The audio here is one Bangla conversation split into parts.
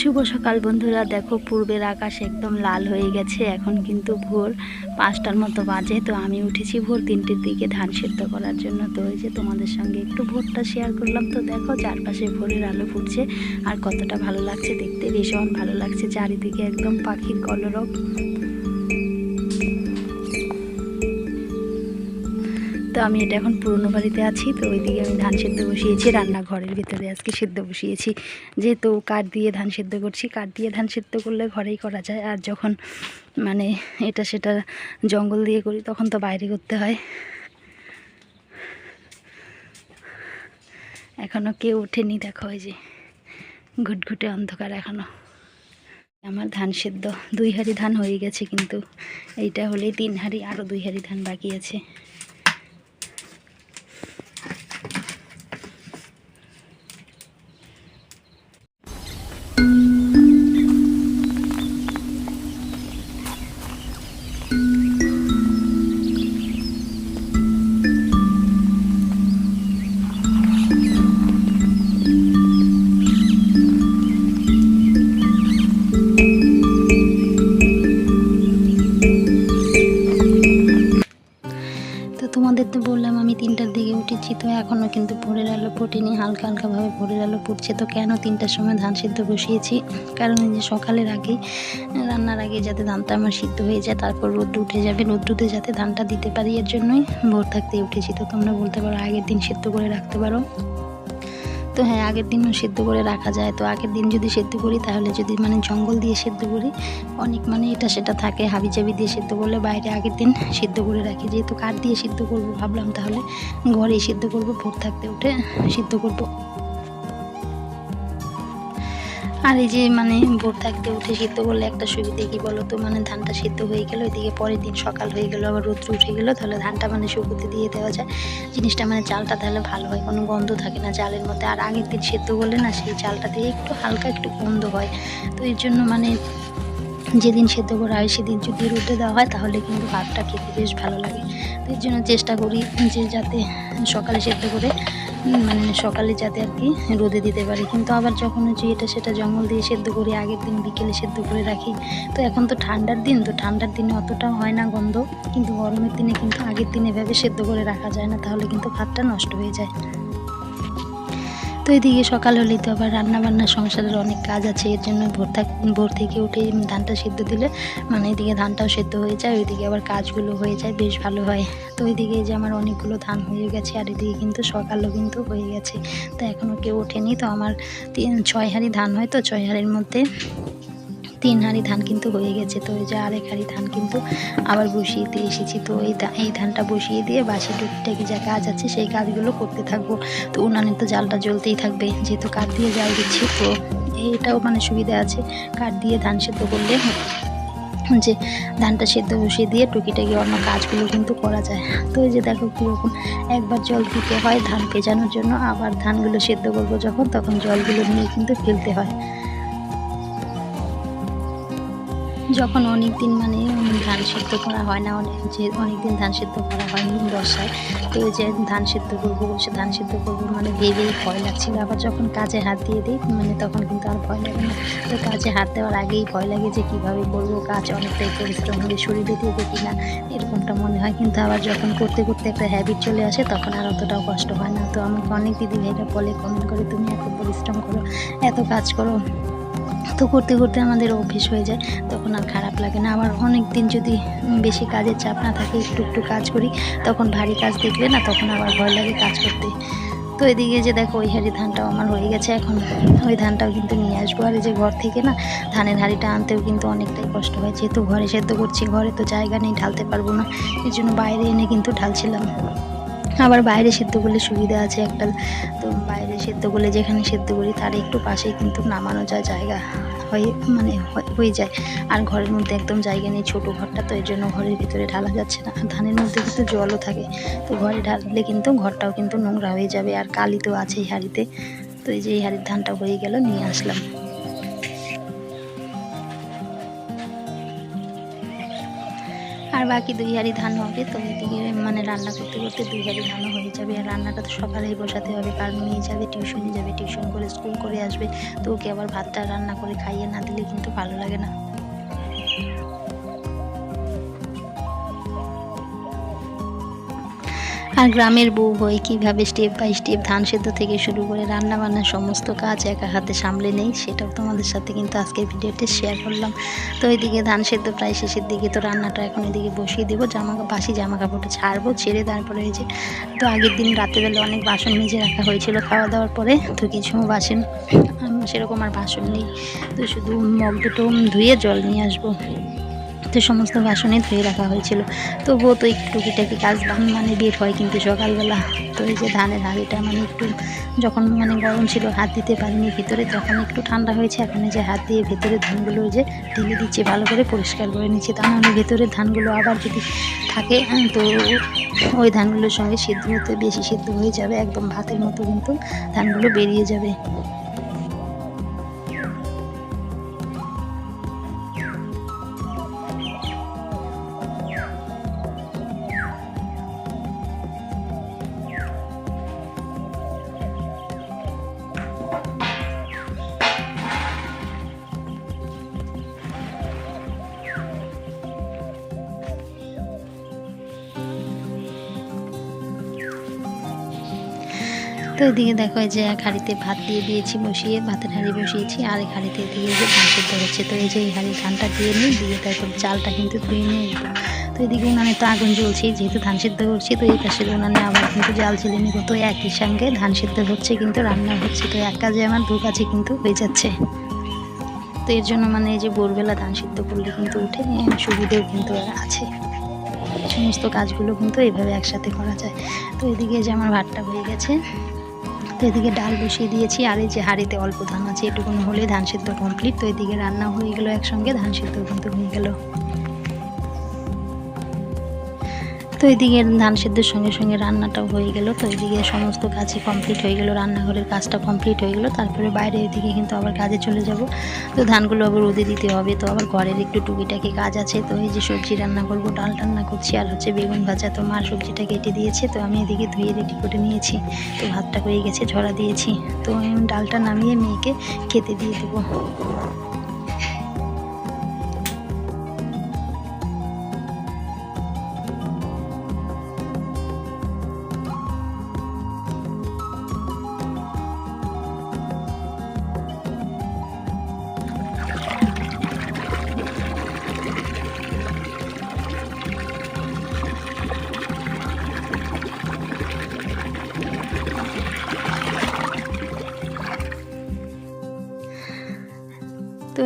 শুভ সকাল বন্ধুরা। দেখো পূর্বের আকাশ একদম লাল হয়ে গেছে, এখন কিন্তু ভোর পাঁচটার মতো বাজে। তো আমি উঠেছি ভোর তিনটের দিকে ধান সেদ্ধ করার জন্য। তো ওই যে তোমাদের সঙ্গে একটু ভোরটা শেয়ার করলাম। তো দেখো চারপাশে ভোরের আলো ফুটছে, আর কতটা ভালো লাগছে দেখতে। ভীষণ ভালো লাগছে, চারিদিকে একদম পাখির কলরব। তো আমি এটা এখন পুরনো বাড়িতে আছি, তো ওইদিকে আমি ধান সেদ্ধ বসিয়েছি, রান্নাঘরের ভিতরে আজকে সেদ্ধ বসিয়েছি। যেহেতু কাঠ দিয়ে ধান সেদ্ধ করছি, কাঠ দিয়ে ধান সেদ্ধ করলে ঘরেই করা যায়, আর যখন মানে এটা সেটা জঙ্গল দিয়ে করি, তখন তো বাইরে করতে হয়। এখনও কেউ ওঠেনি, দেখো ওই যে ঘুটঘুটে অন্ধকার এখনও আমার ধান সেদ্ধ, দুই হাঁড়ি ধান হয়ে গেছে কিন্তু, এইটা হলেই তিন হাঁড়ি আরও দুই হাঁড়ি ধান বাকি আছে। এখনও কিন্তু ভোরের আলো ফুটেনি, হালকা হালকাভাবে ভোরের আলো ফুটছে। তো কেন তিনটার সময় ধান সিদ্ধ বসিয়েছি? কারণ যে সকালের আগে রান্নার আগে যাতে ধানটা আমার সিদ্ধ হয়ে যায়, তারপর রোদ উঠে যাবে। রোদ্রুতে যাতে ধানটা দিতে পারি এর জন্যই ভোর থাকতে উঠেছি। তো তোমরা বলতে পারো, আগের দিন সিদ্ধ করে রাখতে পারো। তো হ্যাঁ আগের দিনও সেদ্ধ করে রাখা যায়। তো আগের দিন যদি সেদ্ধ করি, তাহলে যদি মানে জঙ্গল দিয়ে সেদ্ধ করি, অনেক মানে এটা সেটা থাকে, হাবিজাবি দিয়ে সেদ্ধ করলে বাইরে আগের দিন সেদ্ধ করে রাখি। যেহেতু কাঠ দিয়ে সেদ্ধ করব ভাবলাম, তাহলে ঘরেই সেদ্ধ করব, ভোর থাকতে উঠে সিদ্ধ করব। আর এই যে মানে ভোর থাকতে উঠে সিদ্ধ করলে একটা সুবিধে কি বলো তো মানে ধানটা সিদ্ধ হয়ে গেলো, এদিকে পরের দিন সকাল হয়ে গেলো, আবার রৌদ্র উঠে গেলো, তাহলে ধানটা মানে শুকুতে দিয়ে দেওয়া যায়। জিনিসটা মানে চালটা তাহলে ভালো হয়, কোনো গন্ধ থাকে না চালের মধ্যে। আর আগের দিন সেদ্ধ করলে না সেই চালটা দিয়ে একটু হালকা একটু গন্ধ হয়। তো এর জন্য মানে যেদিন সেদ্ধ করা হয় সেদিন যদি রোদে দেওয়া হয় তাহলে কিন্তু ভাতটা খেতে বেশ ভালো লাগে। এর জন্য চেষ্টা করি যে যাতে সকালে সেদ্ধ করে মানে সকালে যাতে আর কি রোদে দিতে পারি। কিন্তু আবার যখন হচ্ছে এটা সেটা জঙ্গল দিয়ে সেদ্ধ করি, আগের দিন বিকেলে সেদ্ধ করে রাখি। তো এখন তো ঠান্ডার দিন, তো ঠান্ডার দিনে অতটা হয় না গন্ধ। কিন্তু গরমের দিনে কিন্তু আগের দিনে এভাবে সেদ্ধ করে রাখা যায় না, তাহলে কিন্তু ভাতটা নষ্ট হয়ে যায়। এদিকে সকাল হলেই তো আবার রান্নাবান্না সংসারের অনেক কাজ আছে, এর জন্য ভোর থাক, ভোর থেকে উঠে ধানটা সিদ্ধ দিলে মানে এদিকে ধানটাও সেদ্ধ হয়ে যায়, ওইদিকে আবার কাজগুলো হয়ে যায়, বেশ ভালো হয়। তো ওইদিকে যে আমার অনেকগুলো ধান হয়ে গেছে, আর এদিকে কিন্তু সকালও কিন্তু হয়ে গেছে। তো এখনও কেউ ওঠেনি, তো আমার ছয় হাড়ি ধান হয় তো, ছয় হাড়ির মধ্যে তিন হাঁড়ি ধান কিন্তু হয়ে গেছে, তো এই যে আরেক হাঁড়ি ধান কিন্তু আবার বসিয়ে দিয়ে এসেছি। তো এই এই ধানটা বসিয়ে দিয়ে বাসি টুকিটাকি যা কাজ আছে সেই কাজগুলো করতে থাকব। তো উনানে তো জালটা জ্বলতেই থাকবে, যেহেতু কাঠ দিয়ে জাল দিচ্ছি, তো এটাও মানে সুবিধা আছে। কাঠ দিয়ে ধান সেদ্ধ করলে যে ধানটা সেদ্ধ বসিয়ে দিয়ে টুকিটাকি অন্য কাজগুলো কিন্তু করা যায়। তো এই যে দেখো কীরকম একবার জল দিতে হয় ধান ভেজানোর জন্য, আবার ধানগুলো সেদ্ধ করব যখন, তখন জলগুলো নিয়ে কিন্তু ফেলতে হয়। যখন অনেক দিন মানে ধান সিদ্ধ করা হয় না, অনেক যে অনেক দিন ধান সিদ্ধ করা হয়নি বর্ষায় তো ওই যে ধান সিদ্ধ করব, সে ধান সিদ্ধ করব মানে ভেবেই ভয় লাগছিল। আবার যখন কাজে হাত দিয়ে দিই মানে তখন কিন্তু আর ভয় লাগে না। তো কাজে হাত দেওয়ার আগেই ভয় লাগে যে কীভাবে করব কাজ অনেকটাই পরিশ্রম হবে শরীরে দেবে কি না, এরকমটা মনে হয়। কিন্তু আবার যখন করতে করতে একটা হ্যাবিট চলে আসে, তখন আর অতটাও কষ্ট হয় না। তো আমাকে অনেক দিদি ভাইরা বলে, কমেন্ট করে তুমি এত পরিশ্রম করো, এত কাজ করো তো করতে করতে আমাদের অভ্যেস হয়ে যায়, তখন আর খারাপ লাগে না। আবার অনেক দিন যদি বেশি কাজের চাপ না থাকে, একটু একটু কাজ করি, তখন ভারী কাজ দেখলে না, তখন আবার ভয় লাগে কাজ করতে। তো এদিকে যে দেখো, ওই হাঁড়ি ধানটাও আমার হয়ে গেছে। এখন ওই ধানটাও কিন্তু নিয়ে আসব। আর যে ঘর থেকে না, ধানের হাঁড়িটা আনতেও কিন্তু অনেকটাই কষ্ট হয়। যেহেতু ঘরে সেদ্ধ করছি, ঘরে তো জায়গা নেই, ঢালতে পারব না। এই জন্য বাইরে এনে কিন্তু ঢালছিলাম। আবার বাইরে সেদ্ধ করলে সুবিধা আছে একটা। তো বাইরে সেদ্ধ করলে যেখানে সেদ্ধ করি, তার একটু পাশেই কিন্তু নামানো যায় জায়গা হয়ে মানে হয়ে যায়। আর ঘরের মধ্যে একদম জায়গা নেই, ছোটো ঘরটা তো এর জন্য ঘরের ভিতরে ঢালা যাচ্ছে না। ধানের মধ্যে কিন্তু জলও থাকে, তো ঘরে ঢাললে কিন্তু ঘরটাও কিন্তু নোংরা হয়ে যাবে। আর কালি তো আছেই হাঁড়িতে, তো এই যে এই হাঁড়ির ধানটা হয়ে গেল, নিয়ে আসলাম। আর বাকি দুই হাড়ি ধান হবে, তো এদিকে মানে রান্না করতে করতে দুই হাড়ি ধানও হয়ে যাবে। আর রান্নাটা তো সকালেই বসাতে হবে, কারণ মেয়ে যাবে, টিউশনে যাবে, টিউশন করে স্কুল করে আসবে, তো ওকে আবার ভাতটা রান্না করে খাইয়ে না দিলে কিন্তু ভালো লাগে না। আর গ্রামের বউ হয়ে কীভাবে স্টেপ বাই স্টেপ ধান সেদ্ধ থেকে শুরু করে রান্না বান্নার সমস্ত কাজ একা হাতে সামলে নেই, সেটাও তোমাদের সাথে কিন্তু আজকের ভিডিওতে শেয়ার করলাম। তো ওইদিকে ধান সেদ্ধ প্রায় শেষের দিকে, তো রান্নাটা এখন এদিকে বসিয়ে দেবো, জামা বাসি জামা কাপড়টা ছাড়বো, ছেড়ে তারপরে এই যে তো আগের দিন রাতেবেলা অনেক বাসন মেজে রাখা হয়েছিল খাওয়া দাওয়ার পরে, তো কিছু বাসন সেরকম আর বাসন নেই। তো শুধু মগ দুটো ধুয়ে জল নিয়ে আসব। তো সমস্ত বাসনে ধুয়ে রাখা হয়েছিল। তবুও তো একটু টুকিটাকি কাজ বান- মানে বের হয় কিন্তু সকালবেলা। তো এই যে ধানের হাঁড়িটা মানে একটু যখন মানে গরম ছিল, হাত দিতে পারিনি ভিতরে, তখন একটু ঠান্ডা হয়েছে। এখন যে হাত দিয়ে ভেতরে ধানগুলো যে ঢেলে দিচ্ছে, ভালো করে পরিষ্কার করে নিচ্ছে। তা নাহলে ভেতরে ধানগুলো আবার যদি থাকে তো ওই ধানগুলোর সঙ্গে সিদ্ধ হতে, বেশি সিদ্ধ হয়ে যাবে। একদম ভাতের মতো কিন্তু ধানগুলো বেরিয়ে যাবে। তো এদিকে দেখো যে এক হাঁড়িতে ভাত দিয়ে দিয়েছি বসিয়ে, ভাতের হাঁড়ি বসিয়েছি, আর এক হাঁড়িতে দিয়ে যে সেদ্ধ হচ্ছে তো এই যে এই হাঁড়ি ধানটা দিয়ে নিই, দিয়ে তারপর চালটা কিন্তু ধুয়ে নিয়ে তো এদিকে উনানে তো আগুন জ্বলছে, যেহেতু ধান সেদ্ধ করছি তো এই পাশের উনানে আবার কিন্তু জাল ছেলে নিব। তো একই সঙ্গে ধান সেদ্ধ হচ্ছে কিন্তু, রান্না হচ্ছে, তো এক কাজে আমার দু কাজে কিন্তু হয়ে যাচ্ছে। তো এর জন্য মানে এই যে ভোরবেলা ধান সিদ্ধ করলে কিন্তু উঠে সুবিধেও কিন্তু আছে। সমস্ত কাজগুলো কিন্তু এইভাবে একসাথে করা যায়। তো এদিকে যে আমার ভাতটা হয়ে গেছে এদিকে ডাল বসিয়ে দিয়েছি আর এই যে হাঁড়িতে অল্প ধান আছে, এটুকুন হলে ধান সেদ্ধ কমপ্লিট তো এদিকে রান্না হয়ে গেল একসঙ্গে, ধান সেদ্ধ কিন্তু হয়ে গেল। তো এদিকে ধান সিদ্ধের সঙ্গে সঙ্গে রান্নাটাও হয়ে গেল। তো এদিকে সমস্ত কাজই কমপ্লিট হয়ে গেল, রান্নাঘরের কাজটা কমপ্লিট হয়ে গেল। তারপরে বাইরে এদিকে কিন্তু আবার কাজে চলে যাব। তো ধানগুলো আবার রোদে দিতে হবে, তো আবার ঘরের একটু টুকিটাকি কাজ আছে। তো এই যে সবজি রান্না করব, ডাল রান্না করছি, আর হচ্ছে বেগুন ভাজা। তো মা সবজিটা কেটে দিয়েছে, তো আমি এদিকে ধুয়ে রেডি করে নিয়েছি। তো ভাতটা হয়ে গেছে, ঝরা দিয়েছি। তো ডালটা নামিয়ে মেয়েকে খেতে দিয়ে দেবো।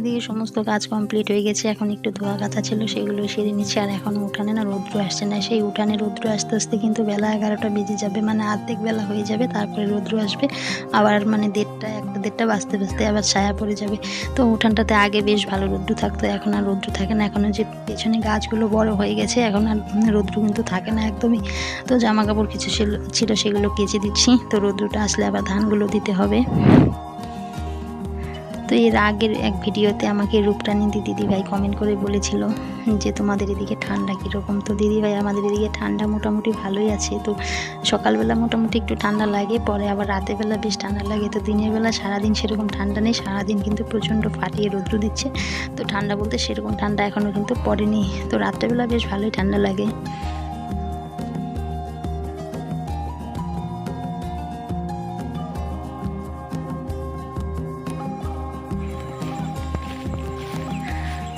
এদিকে সমস্ত কাজ কমপ্লিট হয়ে গেছে। এখন একটু ধোয়া কাঁথা ছিল, সেগুলো সেরে নিচ্ছি। আর এখন উঠানে না রৌদ্র আসছে না। সেই উঠানে রৌদ্র আসতে আসতে কিন্তু বেলা এগারোটা বেজে যাবে। মানে আর্ধেক বেলা হয়ে যাবে, তারপরে রৌদ্র আসবে। আবার মানে দেড়টা, একটা দেড়টা বাঁচতে বাজতে আবার ছায়া পড়ে যাবে। তো উঠানটাতে আগে বেশ ভালো রৌদ্র থাকতো, এখন আর রৌদ্র থাকে না। এখন যে পেছনে গাছগুলো বড় হয়ে গেছে, এখন আর রৌদ্র কিন্তু থাকে না একদমই। তো জামা কাপড় কিছু ছিল সেগুলো কেচে দিচ্ছি। তো রৌদ্রটা আসলে আবার ধানগুলো দিতে হবে। তো এর আগের এক ভিডিওতে আমাকে রূপরানী দিদি ভাই কমেন্ট করে বলেছিল যে, তোমাদের এদিকে ঠান্ডা কীরকম? তো দিদি ভাই আমাদের এদিকে ঠান্ডা মোটামুটি ভালোই আছে। তো সকালবেলা মোটামুটি একটু ঠান্ডা লাগে, পরে আবার রাতের বেলা বেশ ঠান্ডা লাগে। তো দিনের বেলা সারাদিন সেরকম ঠান্ডা নেই, সারাদিন কিন্তু প্রচণ্ড ফাটিয়ে রৌদ্র দিচ্ছে। তো ঠান্ডা বলতে সেরকম ঠান্ডা এখনও কিন্তু পড়েনি। তো রাত্রেবেলা বেশ ভালোই ঠান্ডা লাগে।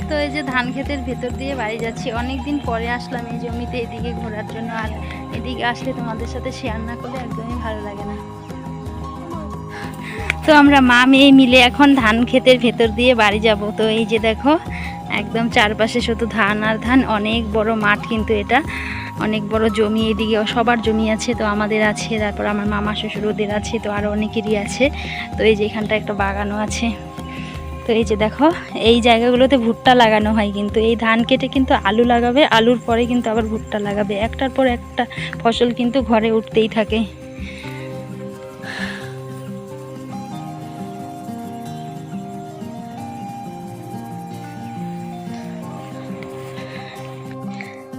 তো এই যে ধান ক্ষেতের ভেতর দিয়ে বাড়ি যাচ্ছি অনেক দিন পরে আসলাম এই জমিতে এদিকে ঘোরার জন্য, আর এদিকে আসলে তোমাদের সাথে শেয়ার না করলে একদমই ভালো লাগে না। তো আমরা মা মেয়ে মিলে এখন ধান ক্ষেতের ভেতর দিয়ে বাড়ি যাব। তো এই যে দেখো, একদম চারপাশে শুধু ধান আর ধান, অনেক বড় মাঠ কিন্তু এটা। অনেক বড় জমি এদিকে, সবার জমি আছে, তো আমাদের আছে, তারপর আমার মামা শ্বশুর, ওদের আছে, তো আরও অনেকেরই আছে। তো এই যে এখানটা একটা বাগানও আছে। তো এই যে দেখো, এই জায়গাগুলোতে ভুট্টা লাগানো হয় কিন্তু। এই ধান কেটে কিন্তু আলু লাগাবে, আলুর পরে কিন্তু আবার ভুট্টা লাগাবে। একটার পর একটা ফসল কিন্তু ঘরে উঠতেই থাকে।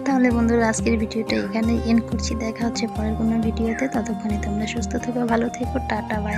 তাহলে বন্ধুরা, আজকের ভিডিওটা এখানে এন্ড করছি। দেখা হচ্ছে পরের কোনো ভিডিওতে। ততক্ষণে তোমরা সুস্থ থেকো, ভালো থেকো, টাটা বাই